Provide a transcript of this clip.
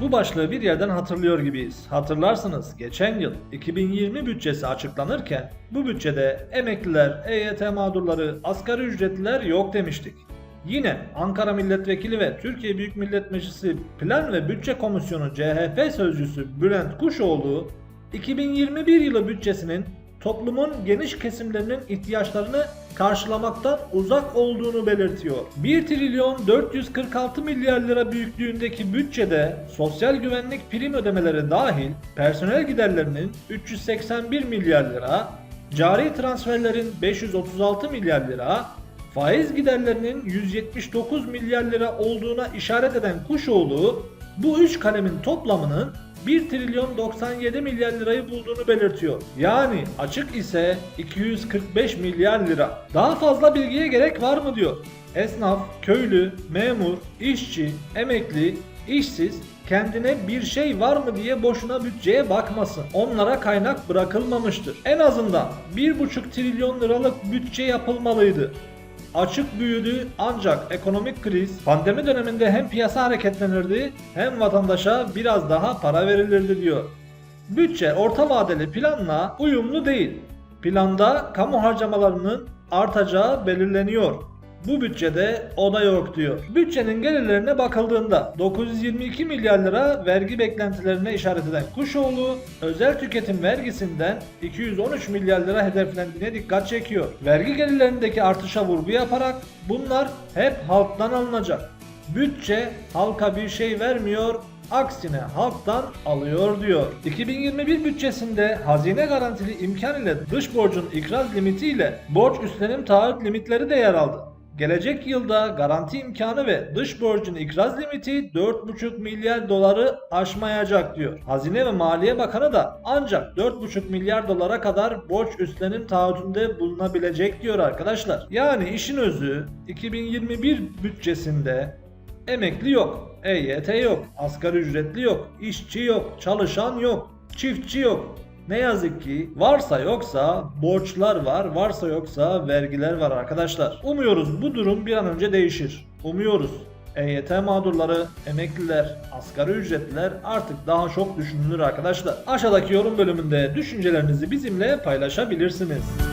bu başlığı bir yerden hatırlıyor gibiyiz. Hatırlarsınız geçen yıl 2020 bütçesi açıklanırken bu bütçede emekliler, EYT mağdurları, asgari ücretliler yok demiştik. Yine Ankara Milletvekili ve Türkiye Büyük Millet Meclisi Plan ve Bütçe Komisyonu CHP sözcüsü Bülent Kuşoğlu 2021 yılı bütçesinin toplumun geniş kesimlerinin ihtiyaçlarını karşılamaktan uzak olduğunu belirtiyor. 1 trilyon 446 milyar lira büyüklüğündeki bütçede sosyal güvenlik prim ödemeleri dahil personel giderlerinin 381 milyar lira, cari transferlerin 536 milyar lira, faiz giderlerinin 179 milyar lira olduğuna işaret eden Kuşoğlu bu üç kalemin toplamının 1 trilyon 97 milyar lirayı bulduğunu belirtiyor. Yani açık ise 245 milyar lira. Daha fazla bilgiye gerek var mı diyor. Esnaf, köylü, memur, işçi, emekli, işsiz kendine bir şey var mı diye boşuna bütçeye bakmasın. Onlara kaynak bırakılmamıştır. En azından 1,5 trilyon liralık bütçe yapılmalıydı açık büyüdü ancak ekonomik kriz pandemi döneminde hem piyasa hareketlenirdi hem vatandaşa biraz daha para verilirdi diyor. Bütçe orta vadeli planla uyumlu değil. Planda kamu harcamalarının artacağı belirleniyor. Bu bütçede o da yok diyor. Bütçenin gelirlerine bakıldığında 922 milyar lira vergi beklentilerine işaret eden Kuşoğlu özel tüketim vergisinden 213 milyar lira hedeflendiğine dikkat çekiyor. Vergi gelirlerindeki artışa vurgu yaparak bunlar hep halktan alınacak. Bütçe halka bir şey vermiyor, aksine halktan alıyor diyor. 2021 bütçesinde hazine garantili imkan ile dış borcun ikraz limiti ile borç üstlenim taahhüt limitleri de yer aldı. Gelecek yılda garanti imkanı ve dış borcun ikraz limiti 4,5 milyar doları aşmayacak diyor. Hazine ve Maliye Bakanı da ancak 4,5 milyar dolara kadar borç üstlenim taahhütünde bulunabilecek diyor arkadaşlar. Yani işin özü 2021 bütçesinde emekli yok, EYT yok, asgari ücretli yok, işçi yok, çalışan yok, çiftçi yok. Ne yazık ki varsa yoksa borçlar var, varsa yoksa vergiler var arkadaşlar. Umuyoruz bu durum bir an önce değişir. Umuyoruz. EYT mağdurları, emekliler, asgari ücretliler artık daha çok düşünülür arkadaşlar. Aşağıdaki yorum bölümünde düşüncelerinizi bizimle paylaşabilirsiniz.